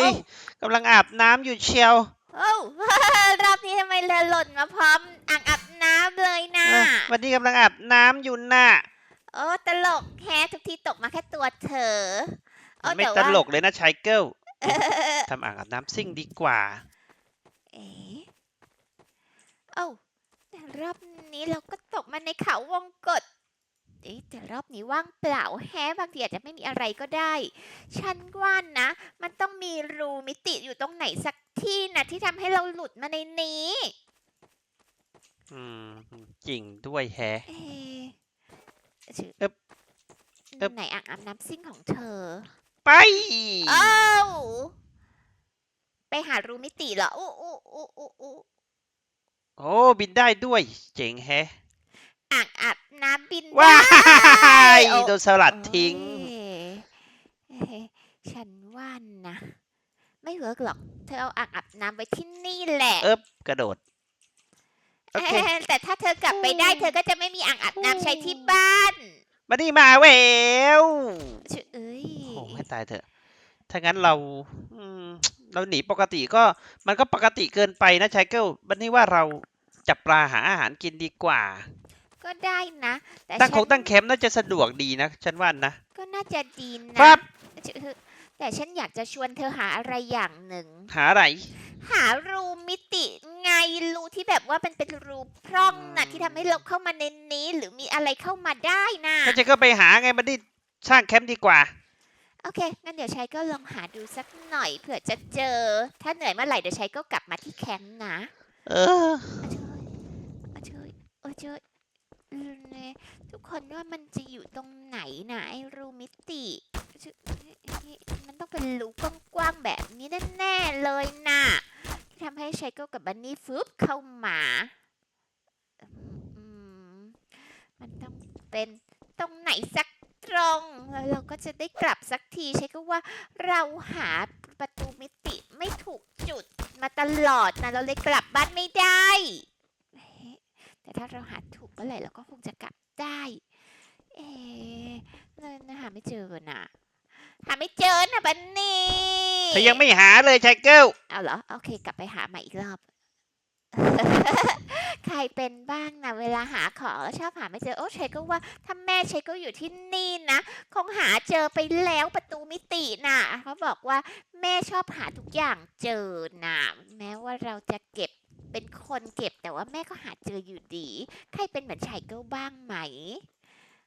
ฮ้ยกำลังอาบน้ำอยู่เชียว โอ้รอบนี้ทำไมเรือหล่นมาพร้อมอ่างอาบน้ำเลยนะอะวันนี้กำลังอาบน้ำอยู่น่ะโอ้ตลกแฮะทุกทีตกมาแค่ตัวเธอโอ้ไม่แต่ตว่าลกเลยนะชายเกิลเออทำอ่างอาบน้ำซิ่งดีกว่า เอ๊ะเอ้าแต่รอบนี้เราก็ตกมาในเขาวงกฏ เอ๊ะแต่รอบนี้ว่างเปล่าแฮะบางทีอาจจะไม่มีอะไรก็ได้ ฉันว่านะ มันต้องมีรูมิติอยู่ตรงไหนสักที่นะที่ทำให้เราหลุดมาในนี้ อืมจริงด้วยแฮะ เอ๊ะชื่อเอิบเอิบ ไหนอ่างอาบน้ำซิ่งของเธอไป เอ้าไปหารูมิติเหรออู้อู้อู้อู้อู้โอ้บินได้ด้วย เจ๋งแฮะ อ่างอาบน้ำบิน ว้าได้ยโอ้โดนสลัดทิ้งเอ๊ะเอ๊ะฉันว่านะ ไม่เวิร์กหรอก เธอเอาอ่างอาบน้ำไว้ที่นี่แหละเอิบกระโดด โอเคเอ๊ะแต่ถ้าเธอกลับไปได้ เธอก็จะไม่มีอ่างอาบน้ำใช้ที่บ้านมานี่มาแววชื่อเอ้ยโอ้ให้ตายเถอะ ถ้างั้นเราอืมเราหนีปกติก็มันก็ปกติเกินไปนะชายเกิลบันนี่ว่าเราจับปลาหาอาหารกินดีกว่า ก็ได้นะ แต่ตั้งฉัคงตั้งแคมป์น่าจะสะดวกดีนะ ฉันว่านะ ก็น่าจะดีนะครับชื่อแต่ฉันอยากจะชวนเธอหาอะไรอย่างหนึ่ง หาอะไร หารูมิติไงรูที่แบบว่ามันเป็นรูพร่องนะอืมที่ทำให้เราเข้ามาในนี้ หรือมีอะไรเข้ามาได้นะก็จะก็ไปหาไงบันนี่สร้างแคมป์ดีกว่า โอเคงั้นเดี๋ยวชัยก็ลองหาดูสักหน่อยเผื่อจะเจอ ถ้าเหนื่อยเมื่อไหร่เดี๋ยวชัยก็กลับมาที่แคมป์นะ เอออะเชยอะเชยเออเน ทุกคนว่ามันจะอยู่ตรงไหนนะไอรูมิติมันต้องเป็นรูกว้างๆแบบนี้แน่ๆเลยนะที่ทำให้ชัยก็กับบันนี่ฟึบเข้ามามันต้องเป็นตรงไหนสักตรงแล้วเราก็จะได้กลับสักทีใช่ก็ว่าเราหาประตูมิติไม่ถูกจุดมาตลอดนะเราเลยกลับบ้านไม่ได้ แต่ถ้าเราหาถูกเมื่อไหร่เราก็คงจะกลับได้ เอ๊ะเลยนะหาไม่เจอน่ะหาไม่เจอนะบันนี่เธอยังไม่หาเลยชายเกิลเอาเหรอ โอเค กลับไปหาใหม่อีกรอบ ใครเป็นบ้างนะเวลาหาของแล้วชอบหาไม่เจอ โอ้เชยก็ว่าถ้าแม่เชยก็อยู่ที่นี่นะ คงหาเจอไปแล้วประตูมิติน่ะเขาบอกว่าแม่ชอบหาทุกอย่างเจอน่ะแม้ว่าเราจะเก็บ เป็นคนเก็บแต่ว่าแม่ก็หาเจออยู่ดี ใครเป็นเหมือนชายเกิลบ้างไหม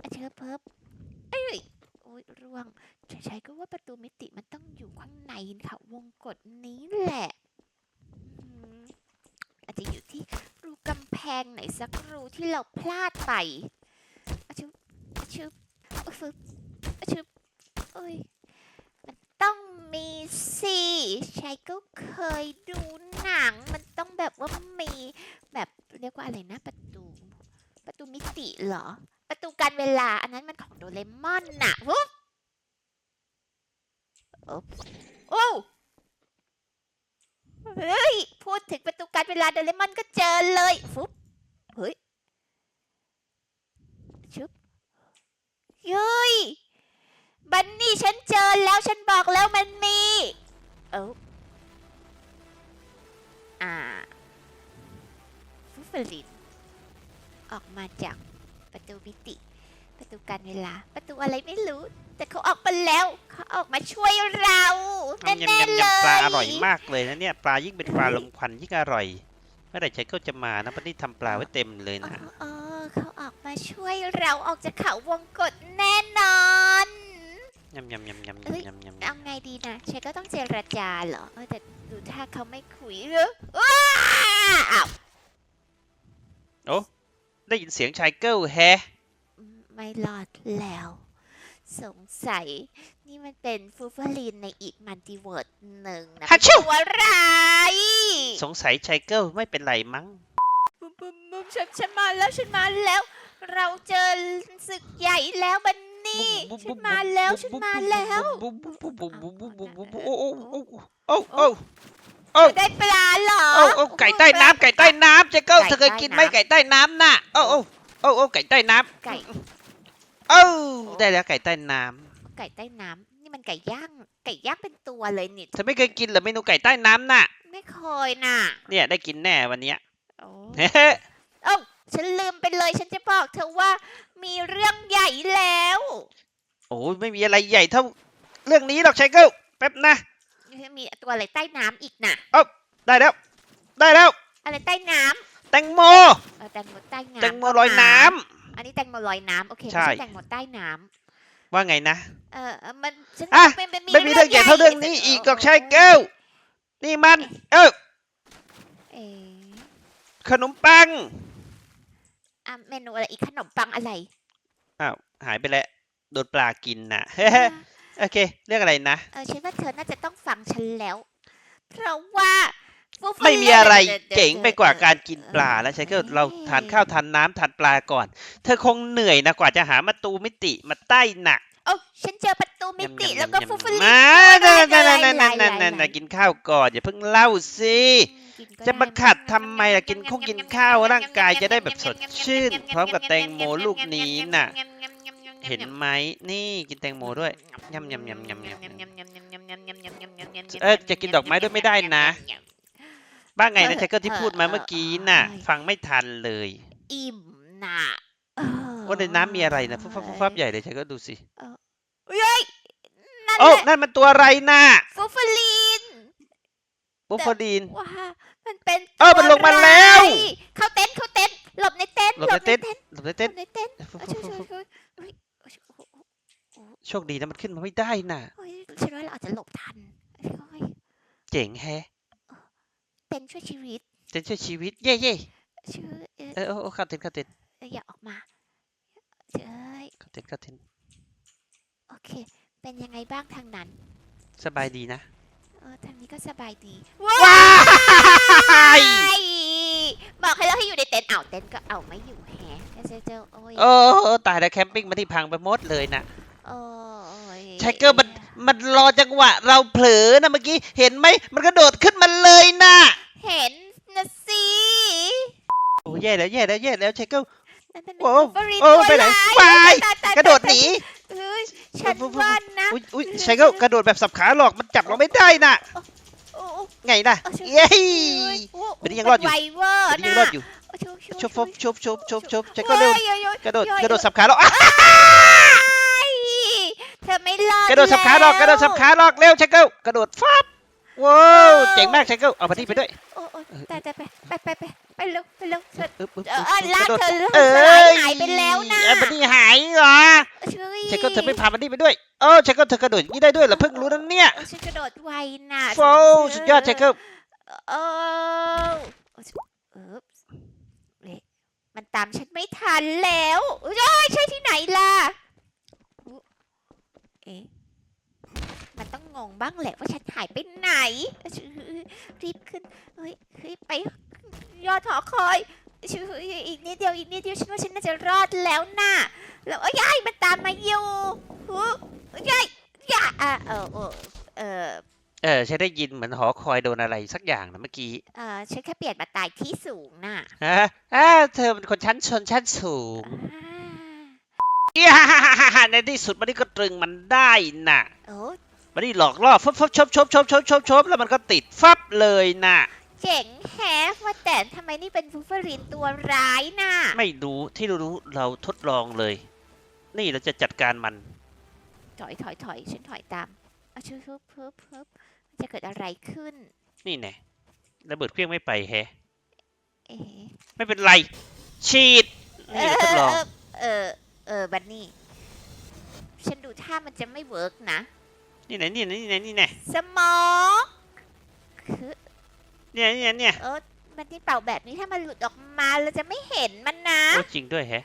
อะเชอเพิบเอ้ยโอ้ยร่วงชายก็ว่าประตูมิติมันต้องอยู่ข้างในค่ะ วงกฏนี้แหละอาจจะอยู่ที่รูกำแพงไหนสักรูที่เราพลาดไปอะชึบอะชึบอะฟึบอะชึบเอ้ยมันต้องมีสิชัยก็เคยดูหนังมัน ต้องแบบว่ามีแบบเรียกว่าอะไรนะประตู ประตูมิติเหรอ ประตูการเวลา อันนั้นมันของโดเรมอนน่ะวุ๊บโอ้เฮ้ย พูดถึงประตูการเวลาโดเรมอนก็เจอเลยฟุ๊บเฮ้ยชึบเฮ้ยบันนี่ฉันเจอแล้วฉันบอกแล้วมันมี เอ้า อ่าฟุฟเฟลินออกมาจากประตูมิติ ประตูการเวลา ประตูอะไรไม่รู้ แต่เขาออกมาแล้ว เขาออกมาช่วยเราแน่ยำยำๆยำเลยยำปลาอร่อยมากเลยนะเนี่ย ปลายิ่งเป็นปลาลมควันยิ่งอร่อย เมื่อไหร่ชายเกิลจะมานะบันนี่ทำปลาไว้เต็มเลยอ๋อนะอ๋อเขาออกมาช่วยเราออกจากเขาวงกฏแน่นอน ยำยำยำยำเอ้ยยำยำยำเอาไงดีนะเชก็ต้องเจรจาเหรอเออแต่ดูถ้าเขาไม่คุยเออว้าอ้าวโอ้ได้ยินเสียงชายเกิลแฮะไม่รอดแล้ว สงสัย นี่มันเป็นฟูเฟอรีนในอีกมัลติเวิร์ดหนึ่งนะฮัชชิวตัวร้ายสงสัยชายเกิลไม่เป็นไรมั้งบุมบุมบุมฉันฉันมาแล้วฉันมาแล้ว เราเจอศึกใหญ่แล้วบัน นี่ฉันมาแล้วฉันมาแล้วโอ้โอ้โอ้โอ้โอ้โอ้ได้ปลาเหรอโอ้โอ้ไก่ใต้น้ำไก่ใต้น้ำเกิลไก่เธอเคยกินไหมไก่ใต้น้ำน่ะโอ้โอ้โอ้โอ้ไก่ใต้น้ำไก่โอ้ได้แล้วไก่ใต้น้ำไก่ใต้น้ำนี่มันไก่ย่างไก่ย่างเป็นตัวเลยนี่เธอไม่เคยกินหรอเมนูไก่ใต้น้ำน่ะ ไม่เคยน่ะ เนี่ยได้กินแน่วันเนี้ยโอ้เฮอ้าฉันลืมไปเลยฉันจะบอกเธอว่ามีเรื่องใหญ่แล้ว โอ้ยไม่มีอะไรใหญ่เท่าเรื่องนี้หรอกชายเกิลแป๊บนะมีตัวอะไรใต้น้ำอีกน่ะได้แล้ว ได้แล้ว อะไรใต้น้ำแตงโมเออแตงโมใต้น้ำแตงโมลอยน้ำอันนี้แตงโมลอยน้ำโอเคใช่ไม่ใช่แตงโมใต้น้ำว่าไงนะ เออเออมันฉันอะไม่ไม่ไม่มีเรื่องใหญ่เท่าเรื่องนี้อีกหรอกชายเกิลนี่มัน เออเอ๊ะขนมปังอะเมนูอะไรอีกขนมปังอะไรอ้าวหายไปแล้ว โดนปลากินน่ะ โอเค เรื่องอะไรนะ เออฉันว่าเธอน่าจะต้องฟังฉันแล้ว เพราะว่าฟูฟูไม่มีอะไรดี๋ยวดี๋ยวเจ๋งไปกว่าการกินเออปลาแล้วใช่ก็เออเราทานข้าวทานน้ำทานปลาก่อน เธอคงเหนื่อยนะกว่าจะหามาตูมิติมาใต้หนักโอ้ฉันเจอประตูมิติยำๆๆๆแล้วก็ฟูฟูลิมาด้นั่วยนนั่นนั่นลานั่ยนๆนั่นนั่นกินข้าวก่อนอย่าเพิ่งเล่าสิกินก็จะได้มาขัดทำไมล่ะกินคงกินข้าวร่างกายจะได้แบบสดชื่น พร้อมกับแตงโมลูกนี้น่ะ เห็นไหมนี่กินแตงโมด้วยยำยำยำยำยำเออจะกินดอกไม้ด้วยไม่ได้นะบ้างไงนะชายเกิลที่พูดมาเมื่อกี้น่ะ ฟังไม่ทันเลย อิ่มน่ะเออว่าในน้ำมีอะไรนะฟุบฟับฟุบฟับใหญ่เลยชายเกิลดูสิเฮ้ยนั่นโอ้แหละนั่นมันตัวอะไรน่ะฟูฟูลินบุฟฟดีนว้ามันเป็นเออมันลงมาแล้วตัวร้ายเข้าเต็นท์เข้าเต็นท์หลบในเต็นท์หลบในเต็นท์หลบในหลเต้นบในเต็นท์ โชคดีนะมันขึ้นมาไม่ได้น่ะเฮ้ยฉันว่าเราอาจจะหลบทันเฮ้ยเจ๋งแฮะเต็นท์ช่วยชีวิต เต้นช่วยชีวิต เย่เย่ชื่อเออเออโอ้โอ้เข้าเต้นเข้าเต้นเอออย่าออกมาเอ้ยเข้าเต้นเข้าเต้นโอเค เป็นยังไงบ้างทางนั้น สบายดีนะ เออทางนี้ก็สบายดี ว้ายบอกให้เราให้อยู่ในเต็นท์เอาเต็นท์ก็เอาไม่อยู่แฮะเจ้าเจ้าโอ้ย โอ้ตายแล้วแคมปิ้งมาที่พังไปหมดเลยนะโอ้ ยไทเกอร์มันมันรอจังหวะ เราเผลอนะเมื่อกี้เห็นไหมมันกระโดดขึ้นมาเลยนะเห็นนะสิโอ้แย่แล้วแย่แล้วแย่แล้วไทเกอร์นั่นเป็นโอ้ฟอรีโอ้ตัวไปไหนร้ายไปตายตายกระโดดหนีเอ้ยฉันว่านะอุ้ยอุ้ยไทเกอร์กระโดดแบบสับขาหลอกมันจับเราไม่ได้น่ะ โอ้โอ้ไงนะเอาฉันเย้โอ้วันนี้ยังรอดอยู่ ไวเวอร์วันนี้นะยังรอดอยู่โชุบชุบฟุบชุบชุบชุบชุบไทเกอร์เร็วโอ้ยโอ้ยโอ้ยกระโดดโอ้ยกระโดดสับขาหลอกอะเธอไม่รอดกระโดดสับขาหลอกกระโดดสับขาหลอกเร็วไทเกอร์กระโดดฟับว้าวเจ๋งมากไทเกอร์เอามาที่ไปด้วยโอ้โอ้แต่แต่ไปไปไปไปไปเร็วไปเร็วเธออึ๊บอึ๊บเอออึ๊บลากกระโดดเธอเรื่องเอ้สลายยหายไปแล้วนะไอ้บันนี่หายเหรอช่วยเชคก็เธอไม่พาบันนี่ไปด้วยเออเชคก็เธอกระโดดอย่างนี้ได้ด้วยเหรอเพิ่งรู้นั่นเนี่ยเออฉันกระโดดไวน่ะโฟสุดยอดเชคเกอร์เออเออเอ๊ะมันตามฉันไม่ทันแล้วเอ้ยใช่ที่ไหนล่ะอุ๊เอ๊ะมันต้อ งงงบ้างแหละว่าฉันหายไปไหน รีบขึ้นเฮ้ยเฮ้ยไป ยอดหอคอยชอีกนิดเดียวอีกนิดเดียวฉันว่าฉันน่าจะรอดแล้วน่ะแล้วเอ้ยายมันตามมาอยู่หูยายยายอะเออเออเออเออฉันได้ยินเหมือนหอคอยโดนอะไรสักอย่างนะเมื่อกี้ เออฉันแค่เปลี่ยนมาตายที่สูงน่ะฮะอ่าเธอเป็นคนชั้นชนชั้นสูงอ่าย่าในที่สุดมันนี่ก็ตรึงมันได้น่ะ โอ้ มันนี่หลอกล่อฟับฟับชบชบชบชบชบชบแล้วมันก็ติดฟับเลยน่ะ เจ๋งแฮะว่าแต่ทำไมนี่เป็นฟูเฟอรินตัวร้ายน่ะไม่รู้ที่รู้ๆเราทดลองเลย นี่เราจะจัดการมัน ถอยถอยถอยฉันถอยตามเอาชื่อเพิ่มเพิ่มเพิ่มจะเกิดอะไรขึ้น นี่แน่ระเบิดเครื่องไม่ไปแฮะเอ๊ะไม่เป็นไร ฉีดเอนี่อเราทดลองเออเออบันนี่ ฉันดูท่ามันจะไม่เวิร์กนะ นี่ไหนนี่ไหนนี่ไหนนี่ไหนสมองคือเนี่ยเนี่ยเนี่ยเออบันนี่เป่าแบบนี้ถ้ามันหลุดออกมาเราจะไม่เห็นมันนะโอ้จริงด้วยแฮะ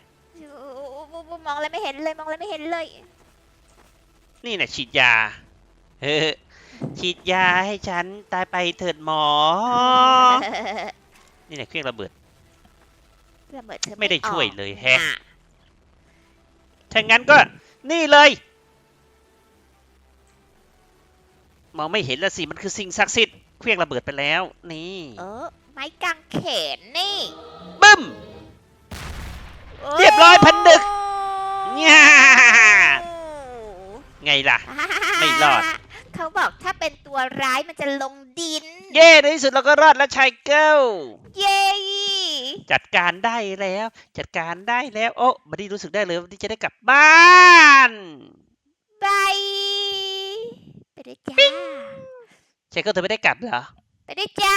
มองอะไรไม่เห็นเลยมองอะไรไม่เห็นเลย นี่แหละฉีดยาเฮ้อฉีดยาให้ฉันตายไปเถิดหมอ นี่แหละเครื่องระเบิดระเบิดเธอไม่ได้ช่วยออกเลยแฮะน่ถ้างั้นก็นี่เลย มองไม่เห็นแล้วสิมันคือสิ่งศักดิ์สิทธิ์เครื่องระเบิดไปแล้ว นี่เออ ไม้กางเขนนี่บึ้ม เรียบร้อยพันดึก เนี่ยไงไงล่ะ ไม่รอด เขาบอกถ้าเป็นตัวร้ายมันจะลงดิน เย้ในที่สุดเราก็รอดแล้วชายเกิลเย้จัดการได้แล้ว จัดการได้แล้ว โอ้บัดดี้รู้สึกได้เลยว่าบัดดี้จะได้กลับบ้านบายไป ด้วยจ้าชายเกิลเธอไม่ได้กลับเหรอ ไปด้วยจ้า